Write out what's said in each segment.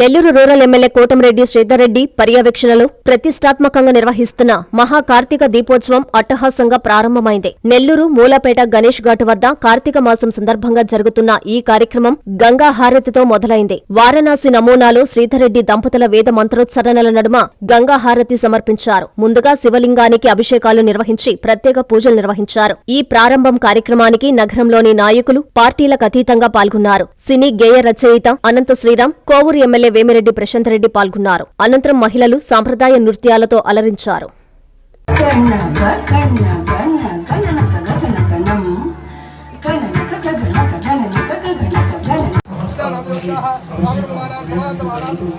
Nellore rural MLA Kotamreddy Sridhar Reddy పర్యవేక్షణలో ప్రతిష్టాత్మకంగా నిర్వహిస్తున్న మహా కార్తీక దీపోత్సవం అట్టహాసంగా ప్రారంభమైంది. నెల్లూరు మూలపేట గణేష్ ఘాటు వద్ద కార్తీక మాసం సందర్భంగా జరుగుతున్న ఈ కార్యక్రమం గంగా హారతితో మొదలైంది. వారణాసి నమూనాలో శ్రీధర్రెడ్డి దంపతుల వేద మంత్రోచ్చరణల నడుమ గంగా హారతి సమర్పించారు. ముందుగా శివలింగానికి అభిషేకాలు నిర్వహించి ప్రత్యేక పూజలు నిర్వహించారు. ఈ ప్రారంభం కార్యక్రమానికి నగరంలోని నాయకులు పార్టీలకు అతీతంగా పాల్గొన్నారు. సినీ గేయ రచయిత అనంత శ్రీరామ్ కోవూరు ఎమ్మెల్యే వేమిరెడ్డి ప్రశాంత్ రెడ్డి పాల్గొన్నారు. అనంతరం మహిళలు సాంప్రదాయ నృత్యాలతో అలరించారు.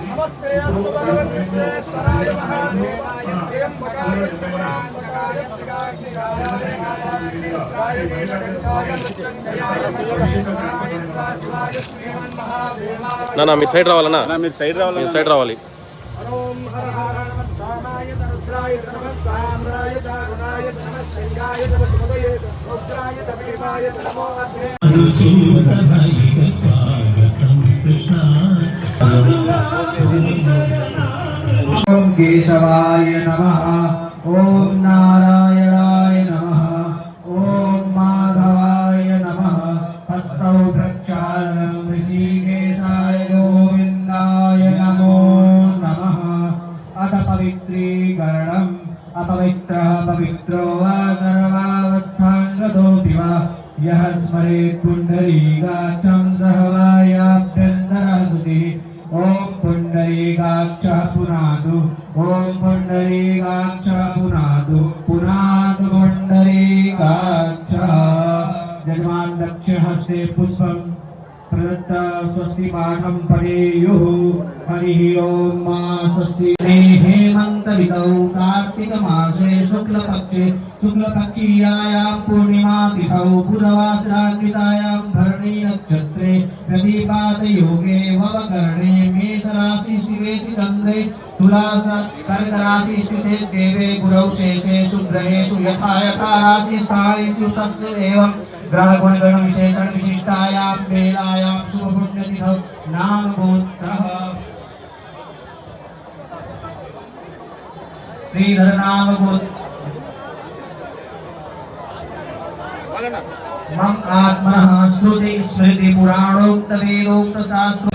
నమస్తే. నా మీరు సైడ్ రావాలన్నా? నా మీరు సైడ్ రావాలి మీరు సైడ్ రావాలి. ఓం హర హర నమః. రామాయ రుద్రాయ पवित्रीकरणम् अपवित्रः पवित्रो वा सर्वावस्थाङ्गतोऽपि वा यः स्मरेत् पुण्डरीकाक्षं सह वायाभ्यन्तरः सुतिः ॐ पुण्डरीकाक्षः पुनातु ॐ पुण्डरीकाक्षः पुनातु पुनातु पुण्डरीकाक्षः यजमान् दक्षिणहस्ते पुष्पम् प्रदत्त स्वस्ति पाठं पठेयुः हरिः ॐ मा स्वस्ति। हेमन्तवितौ कार्तिकमासे शुक्लपक्षे। शुक्लपक्षीयायां पूर्णिमातिथौ बुधवासरान्वितायां भरणी नक्षत्रे। प्रदीपातयोगे ववकर्णे मेषराशि शिवेशि चन्द्रे तुलास कर्कराशि स्थिते देवे गुरौ शेषे शुभ्रहेषु यथा यथा राशि स्थानेषु सस्य एवं ग्रहगुणगण विशेषण विशिष्टायां वेलायां शुभपुण्यतिथौ नाम गोत्रः श्रीधर नाम मम आत्मनः श्रुति स्मृति पुराणोक्त वेदोक्त शास्त्र